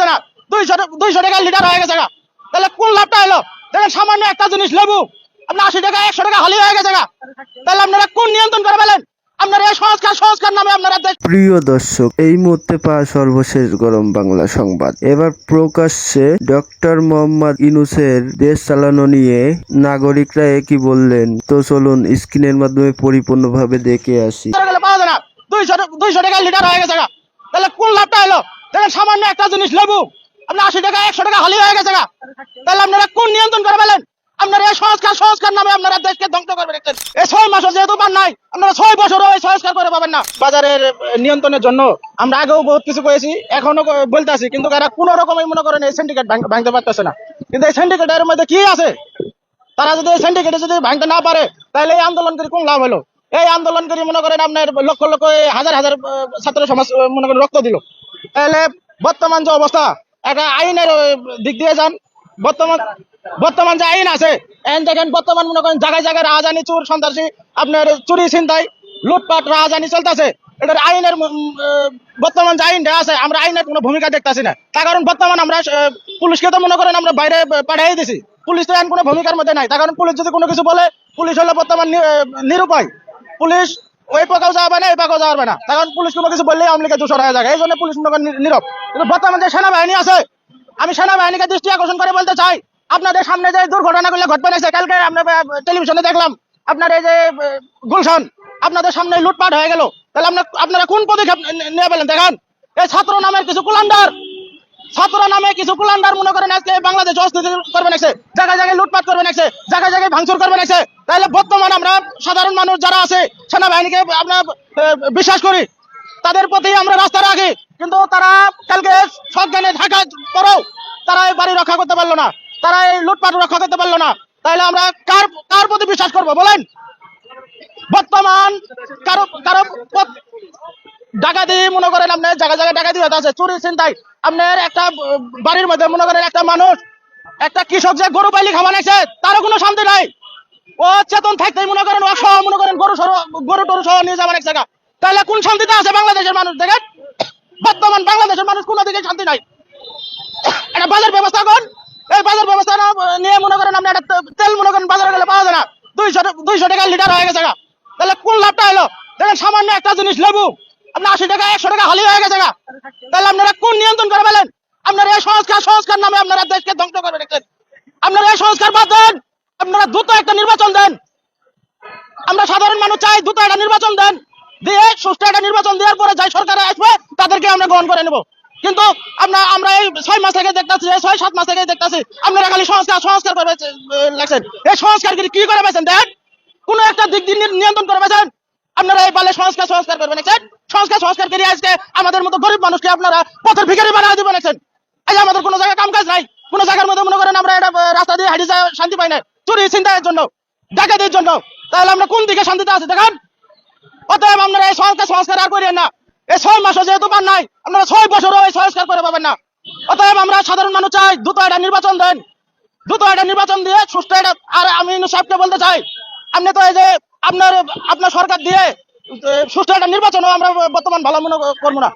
যায় না। দুইশো দুইশো টাকা লিটার হয়ে গেছে গা। তাহলে কোন লাভটা এলো দেখেন সামান্য একটা জিনিস লেবু। আপনার আশি টাকা একশো টাকা হালি হয়ে গেছে গা। তাহলে আপনারা কোন নিয়ন্ত্রণ করে ফেলেন? আপনারা সংস্কার সংস্কার নামে আপনারা প্রিয় দর্শক এই মুহূর্তে পাওয়া সর্বশেষ গরম বাংলা সংবাদ। এবার প্রকাশ্যে ডক্টর মোহাম্মদ ইনুসের দেশ চালানো নিয়ে নাগরিকরা কি বললেন। তো চলুন স্ক্রিনের মাধ্যমে পরিপূর্ণভাবে দেখে আসি। দুইশো টাকা লিটার হয়ে গেছে তাহলে কোন লাভটা এলো দেখেন সামান্য একটা জিনিস লেবু আপনার আশি টাকা, একশো টাকা হালি হয়ে গেছে গা। তাহলে আপনারা কোন নিয়ন্ত্রণ করে ফেলেন? আপনারা এই সংস্কার সংস্কার নামে আপনারা দেশকে ধ্বংস করবে রেখেছেন এই ছয় মাসও যেহেতু পান নাই, আপনারা ছয় বছরও এই সংস্কার করে পাবেন না। বাজারের নিয়ন্ত্রণের জন্য আমরা আগেও বহুত কিছু করেছি এখনও ক- বলতেছি কিন্তু এরা কোন রকমই মনে করেন এই সিন্ডিকেট ভাঙতে পারতেছে না। কিন্তু এই সিন্ডিকেটের মধ্যে কি আছে? তারা যদি এই সিন্ডিকেটে যদি ভাঙতে না পারে, তাহলে এই আন্দোলন করে কোন লাভ হলো? এই আন্দোলন করে মনে করেন আপনার লক্ষ লক্ষ হাজার হাজার ছাত্র সমাজ মনে করেন রক্ত দিল। তাহলে বর্তমান যে অবস্থা একটা আইনের দিক দিয়ে যান। বর্তমান বর্তমান যে আইন আছে এখন দেখেন বর্তমান মনে করেন জায়গায় জায়গায় রাজধানী চুর, সন্ত্রাসী, আপনার চুরি, ছিনতাই, লুটপাট, রাজধানী চলতেছে। এটার আইনের বর্তমান যে আইনটা আছে, আমরা আইনের কোনো ভূমিকা দেখতেছি না। তার কারণ বর্তমান আমরা পুলিশকে তো মনে করেন আমরা বাইরে পাঠিয়ে দিছি। পুলিশ তো এখন কোনো ভূমিকার মধ্যে নাই। তার কারণ পুলিশ যদি কোনো কিছু বলে, পুলিশ হলো বর্তমান নিরুপায়। পুলিশ ওই পাকাও যাবে না, এই পাকাও যাবে না। তখন পুলিশ কোনো কিছু বললেই আওয়ামী লীগের দোষর হয়ে যায়। এই জন্য পুলিশ মনে করেন নি- নীরব। কিন্তু বর্তমান যে সেনাবাহিনী আছে, আমি সেনাবাহিনীকে দৃষ্টি আকর্ষণ করে বলতে চাই, আপনাদের সামনে যে দুর্ঘটনাগুলো ঘটবে না কালকে আমরা টেলিভিশনে দেখলাম, আপনার এই যে গুলশান, আপনাদের সামনে লুটপাট হয়ে গেল। তাহলে আপনার কোন পদক্ষেপ নিয়ে পেলেন? দেখেন। এই ছাত্র নামের কিছু কুলান্ডার। ছাত্র নামে কিছু কুলান্ডার মনে করেন আজকে বাংলাদেশ অস্থিতি করবে নাকছে জায়গায় জায়গায় লুটপাট করবে নাকছে জায়গায় জায়গায় ভাঙচুর করবে নাকছে তাহলে বর্তমান আমরা সাধারণ মানুষ যারা আছে, সেনাবাহিনীকে আমরা বিশ্বাস করি, তাদের প্রতি আমরা রাস্তা রাখি। কিন্তু তারা কালকে সজ্ঞানে থাকার পরেও তারা এই বাড়ি রক্ষা করতে পারল না, তারা এই লুটপাট রক্ষা করতে পারল না। তাহলে আমরা কার কার প্রতি বিশ্বাস করব, বলেন? বর্তমান কারও কারও ডাকাতি, মনে করেন আপনার জায়গায় জায়গায় ডাকাতি হতে আছে চুরি চিন্তাই আপনার একটা বাড়ির মধ্যে, মনে করেন একটা মানুষ, একটা কৃষক যে গরু পাইলি খাওয়া নাইছে তারও কোনো শান্তি নাই। ও চেতন থাকতেই মনে করেন ও মনে করেন গরু সহ, গরু টরু সহ নিয়ে যাবেন এক জায়গা। তাহলে কোন শান্তিতে আছে বাংলাদেশের মানুষ? দেখেন, বর্তমান বাংলাদেশের মানুষ কোনো দিকে শান্তি নাই। একটা বাজার ব্যবস্থা করেন। এই বাজার ব্যবস্থা নিয়ে মনে করেন আপনি একটা তেল, মনে করেন বাজারে গেলে পাওয়া যায় না। দুইশো দুইশো টাকা লিটার হয়ে গেছে তাহলে কোন লাভটা এলো দেখেন সামান্য একটা জিনিস, লেবু। আপনার আশি টাকা, একশো টাকা হালি হয়ে গেছে তাহলে আপনারা কোন নিয়ন্ত্রণ করে ফেলেন? আপনারা এই সংস্কার সংস্কার নামে আপনারা দেশকে ধ্বংস করবে রেখেছেন। আপনারা এই সংস্কার বাদ দেন। আপনারা দ্রুত একটা নির্বাচন দেন। আমরা সাধারণ মানুষ চাই দ্রুত একটা নির্বাচন দেন। দিয়ে সুষ্ঠু একটা নির্বাচন দেওয়ার পরে যাই সরকারে আসবে, তাদেরকে আমরা গ্রহণ করে নেব। কিন্তু আমরা আমরা এই ছয় মাস থেকে দেখতেছি ছয়, সাত মাস থেকে দেখতেছি, আপনারা খালি সংস্কার সংস্কার করে লাগছেন এই সংস্কার কি- করে বেছেন দেন কোন একটা দিক দিয়ে নিয়ন্ত্রণ করে বেছেন আপনারা এই পালে সংস্কার সংস্কার করবেন দেখছেন সংস্কার সংস্কার করে আজকে আমাদের মতো গরিব মানুষকে আপনারা পথের ভিখারি বানিয়ে দিবেন দেখছেন এই আমাদের কোনো জায়গায় কাম কাজ নাই। কোনো জায়গার মধ্যে মনে করেন আমরা এটা রাস্তা দিয়ে হাঁটি শান্তি পাই না। চুরি চিন্তায়ের জন্য, ডাকাতির জন্য। তাহলে আমরা কোন দিকে শান্তিতে আছি? দেখেন। অতএব আপনারা এই সংস্কার সংস্কার আর করিয়েন না। এই ছয় মাসও যেহেতু পান নাই, আপনারা ছয় বছরও এই সংস্কার করে পাবেন না। অতএব আমরা সাধারণ মানুষ চাই, দ্রুত একটা নির্বাচন দেন। দ্রুত একটা নির্বাচন দিয়ে সুস্থ একটা আর আমি সাহেবকে বলতে চাই, আপনি তো এই যে আপনার আপনার সরকার দিয়ে সুষ্ঠু একটা নির্বাচনও আমরা বর্তমান ভালো মনে করব না।